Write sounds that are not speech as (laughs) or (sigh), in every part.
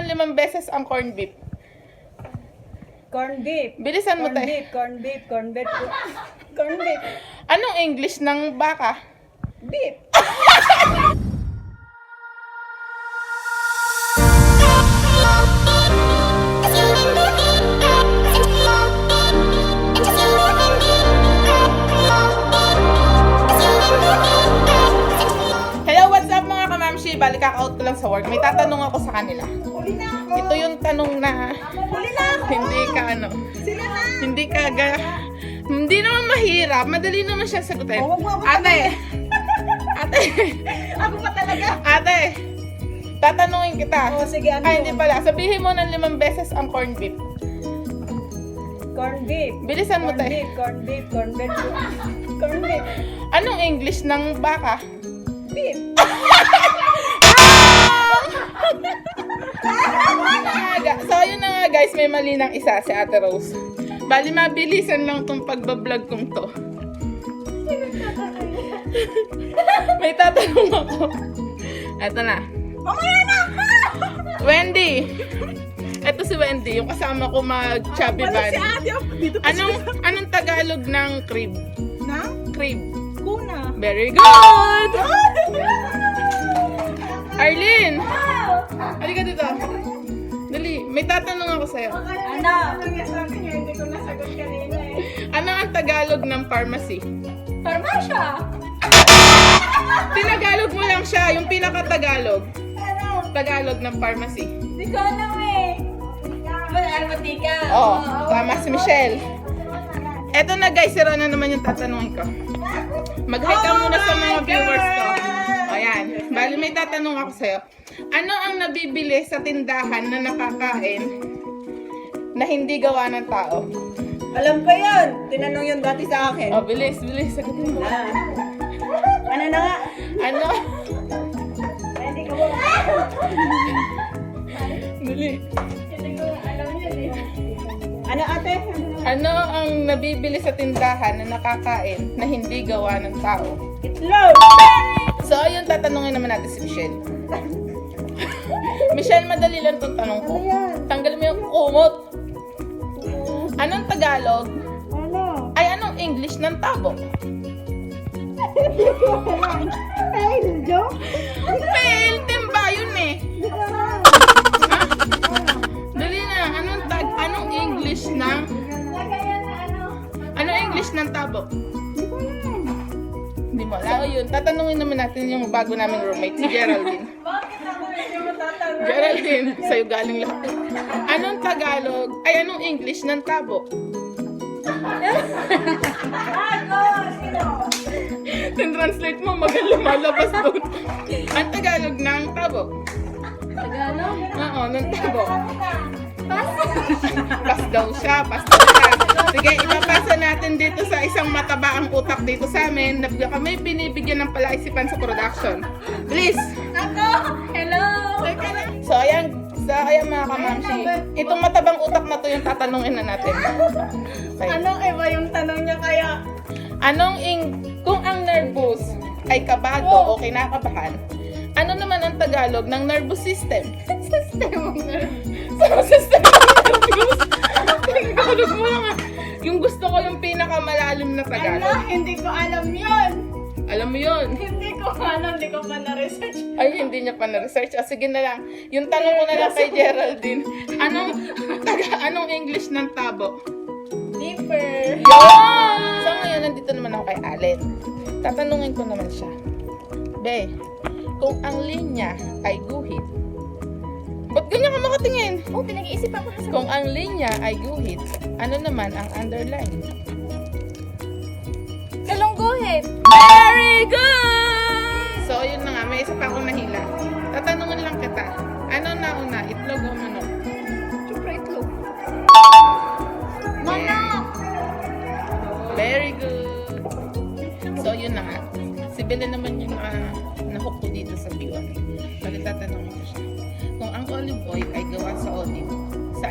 ng limang beses ang corned beef. Corn beef. Bilisan mo, Corn te. beef, corn beef, corn beef. (laughs) Corn beef. Anong English ng baka? Beef. (laughs) lang sa work. May tatanong ako sa kanila. Huli na ako. Ito yung tanong na Huli na ako. hindi ka ano, Sila na. hindi ka ga, hindi naman mahirap. Madali naman siya sagutin. Oh, wag mo ako Ate! Ate! (laughs) Ako pa talaga. Ate! Tatanungin kita. Oh, sige, ano Ay, hindi yun? pala. Sabihin mo ng limang beses ang corned beef. Corn beef. Bilisan mo, Corn te. beef, corn beef, corn beef. (laughs) Corn beef. Anong English ng baka? Beef. (laughs) Aga- So, yun na nga guys, may mali ng isa si Ate Rose. Bali, mabilisan lang tong pagbablog kong to. (laughs) may tatanong ako. Eto na. Mamaya na! Wendy! Eto si Wendy, yung kasama ko mag-chubby Wala si bunny. ate. oh. Dito pa Anong, anong Tagalog ng crib? siya. Na? Crib. Kuna. Very good! Arlene! Halika dito. Dali, may tatanong ako sa'yo. Ano? sa akin yun, hindi ko nasagot kanina eh. (laughs) Ano ang Tagalog ng pharmacy? Farmasya! (laughs) Tinagalog mo lang siya, yung pinaka-Tagalog. Ano? Tagalog ng pharmacy. Hindi ko alam eh. Wala, almatika. Oh, tama si Michelle. Eto na guys, si Rona naman yung tatanungin ko. Mag-hi ka muna sa mga viewers ko. Ayan, bali may tatanong ako sa'yo. Ano ang nabibili sa tindahan na nakakain na hindi gawa ng tao? Alam ko yun. Tinanong yun dati sa akin. Oh, bilis, bilis, sagutin mo. Ah. Ano na nga? Ano? Hindi ko eh. Ano ate? Ano ang nabibili sa tindahan na nakakain na hindi gawa ng tao? Itlog! Tatanungin naman natin si Michelle. Michelle, madali lang itong tanong ko. Tanggal mo yung kumot. Anong Tagalog? Ano? Ay, anong English ng tabo? (laughs) Ay, joke? Fail! Timba yun eh. Yun. Tatanungin naman natin yung bago naming roommate, si Geraldine. Bakit ako medyo matatanong? Geraldine, sa'yo galing lahat. Anong Tagalog? Ay, anong English ng tabo? Tin-translate mo, magal lumalabas doon. Ang Tagalog ng tabo. Tagalog? Oo, ng tabo. Pas! Pas daw siya, pas daw. Sige, ipapasa natin dito sa isang mataba ang utak dito sa amin na kami binibigyan ng palaisipan sa production. Please! Ako! Hello! So, ayan, so, ayan mga kamamshi. Itong matabang utak na to yung tatanungin na natin. (laughs) Okay. Anong iba yung tanong niya kaya? Anong ing kung ang nervous ay kabado o kinakabahan, ano naman ang Tagalog ng nervous system? System ng nerve. Sa (laughs) system ng nervous. (laughs) Yung gusto ko yung pinakamalalim na? Tagalog. Hindi ko alam yun! Alam mo yun. Hindi ko alam, hindi ko pa na-research. Ay, hindi niya pa na-research. Ah, sige na lang. Yung tanong ko na lang kay Geraldine. Anong, taga, (laughs) anong English ng tabo? Deeper. Yun! So ngayon, nandito naman ako kay Allen. Tatanungin ko naman siya. Be, kung ang linya ay guhit, Ba't ganyan ka makatingin? Oo, oh, pinag-iisip ako. Sa Kung ang linya ay guhit, ano naman ang underline? Kalungguhit! Very good! So, yun na nga. May isa pa akong nahila. Tatanungin lang kita. Ano na una? Itlog o manok? Siyempre, itlog. Manok! Very good! So, yun na nga. Si Bella naman yung ah, uh, nahook dito sa B1.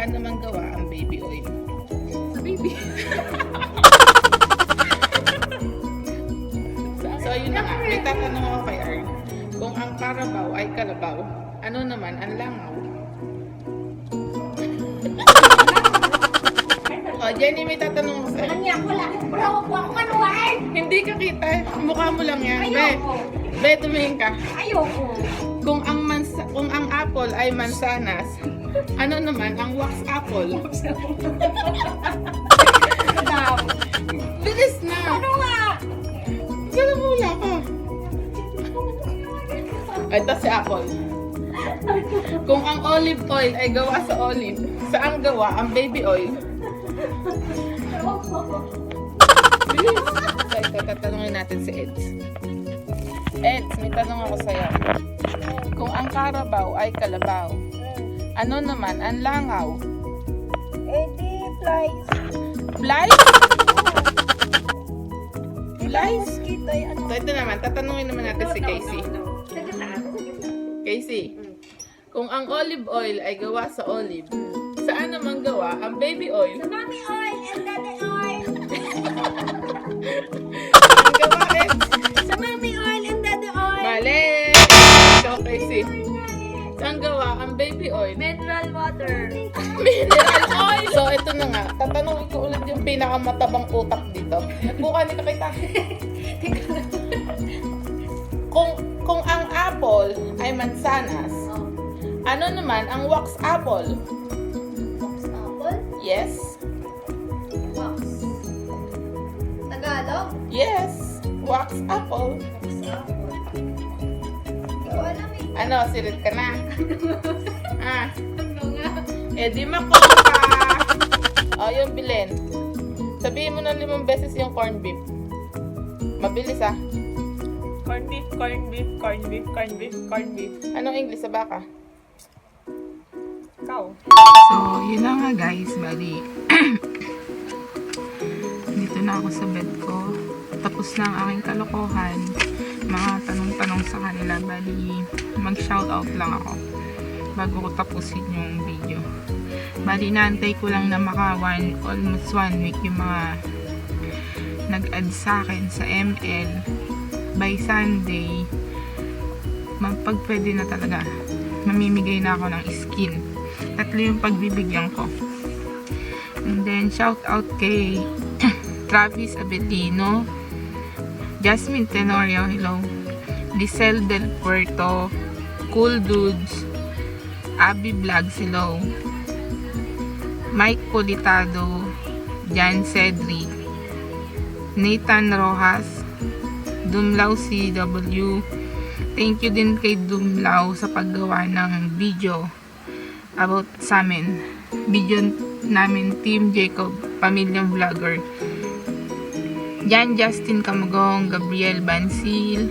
saan naman gawa ang baby oil? Sa baby. (laughs) so, yun na nga. May tatanong ako kay Arn. Kung ang karabaw ay kalabaw, ano naman ang langaw? (laughs) oh, Jenny, may tatanong ako sa'yo. Walang yan, wala. Wala ko po ako. Hindi ka kita. Eh. Mukha mo lang yan. Ayoko. Be, be tumingin ka. Ayoko. Kung ang mansa, kung ang apple ay mansanas, ano naman ang wax apple? (laughs) Bilis na! Ano nga? Saan mula ka? Ito si apple. Kung ang olive oil ay gawa sa olive, saan gawa ang baby oil? Bilis! Ito, tatanungin natin si Eds. Eds, may tanong ako sa'yo. Kung ang karabaw ay kalabaw, ano naman ang langaw? Eh di, flies. Flies? Flies? Mosquito ay ano. So, ito naman, tatanungin naman natin si Casey. Sa gitna, sa gitna. Casey, kung ang olive oil ay gawa sa olive, saan naman gawa ang baby oil? Sa mommy oil and daddy oil. (laughs) Saan gawa ang baby oil? Mineral water. (laughs) Mineral oil! So, ito na nga. Tatanungin ko ulit yung pinakamatabang utak dito. Buka ni kakita. kung, kung ang apple ay mansanas, Oh. ano naman ang wax apple? Apple. Yes? Box. Tagalog. Yes! Wax apple. Box apple. Ano, sirit ka na? (laughs) ah, Ano nga? eh di makoka. O, yung bilin. Sabihin mo ng limang beses yung corn beef. Mabilis ah. Corn beef, corn beef, corn beef, corn beef, corn beef. Anong English sa baka? Cow. So, yun na nga guys. Bali, (clears throat) dito na ako sa bed ko. Tapos na ang aking kalokohan. Mga tanong-tanong sa kanila. Bali, mag-shoutout lang ako bago ko tapusin yung video. Bali, naantay ko lang na maka one, almost one week yung mga nag-add sa akin sa ML by Sunday mapag pwede na talaga mamimigay na ako ng skin tatlo yung pagbibigyan ko and then shout out kay (coughs) Travis Abelino Jasmine Tenorio hello Lisel Del Puerto Cool Dudes Abby hello Mike Politado Jan Cedric Nathan Rojas Dumlaw CW Thank you din kay Dumlaw sa paggawa ng video about sa amin. Video namin Team Jacob, Pamilyang Vlogger. Jan Justin Camagong, Gabriel Bansil,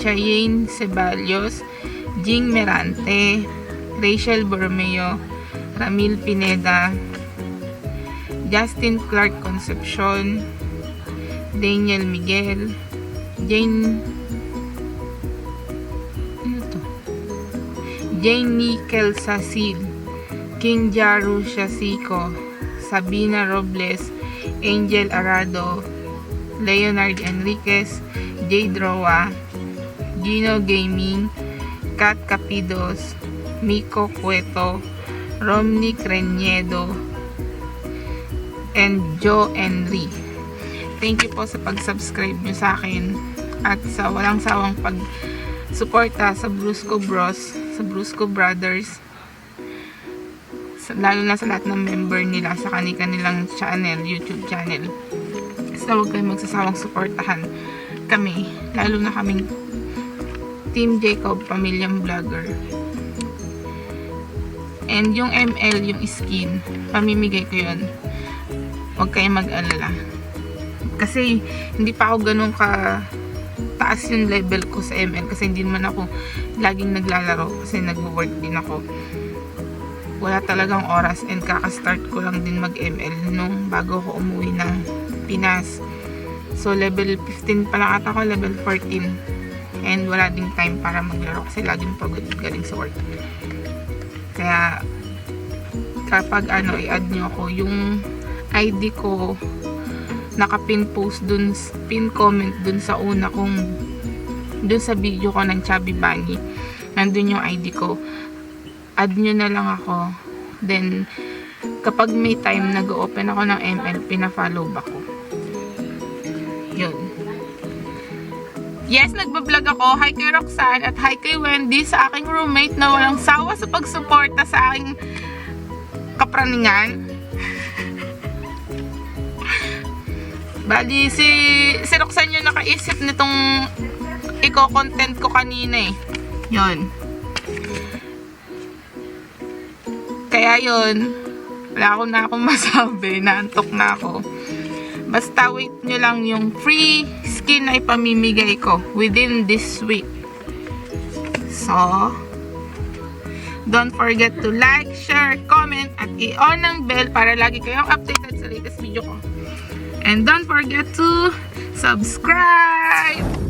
Chayane Ceballos, Jing Merante, Rachel Borromeo, Ramil Pineda, Justin Clark Concepcion, Daniel Miguel, Jane ano? Jane Nickel Sasil, King Jaru Shasiko, Sabina Robles, Angel Arado, Leonard Enriquez, Jade Roa, Gino Gaming, Kat Capidos, Miko Cueto, Romney Creniedo, and Joe Henry. Thank you po sa pag-subscribe nyo sa akin at sa walang sawang pag-suporta sa Brusco Bros, sa Brusco Brothers, sa, lalo na sa lahat ng member nila sa kanilang channel, YouTube channel. Basta huwag kayong magsasawang suportahan kami, lalo na kaming Team Jacob, pamilyang vlogger. And yung ML, yung skin, pamimigay ko yun. Huwag kayong mag-alala. Kasi hindi pa ako ganun ka taas yung level ko sa ML kasi hindi naman ako laging naglalaro kasi nagwo-work din ako. Wala talagang oras and kaka-start ko lang din mag-ML nung bago ako umuwi ng Pinas. So level 15 pa lang ako, level 14. And wala ding time para maglaro kasi laging pagod galing sa work. Kaya kapag ano i-add nyo ako yung ID ko naka-pin post dun, pin comment dun sa una kong dun sa video ko ng Chubby Bunny. Nandun yung ID ko. Add nyo na lang ako. Then, kapag may time nag-open ako ng ML, pina-follow back ko. Yun. Yes, nagbablog ako. Hi kay Roxanne at hi kay Wendy sa aking roommate na walang sawa sa pagsuporta sa aking kapraningan. (laughs) Bali, si, si Roxanne yung nakaisip nitong iko-content ko kanina eh. Yun. Kaya yun, wala ko na akong (laughs) masabi. Naantok na ako. Basta wait nyo lang yung free skin na ipamimigay ko within this week. So, don't forget to like, share, comment, at i-on ang bell para lagi kayong updated sa latest video ko. And don't forget to subscribe!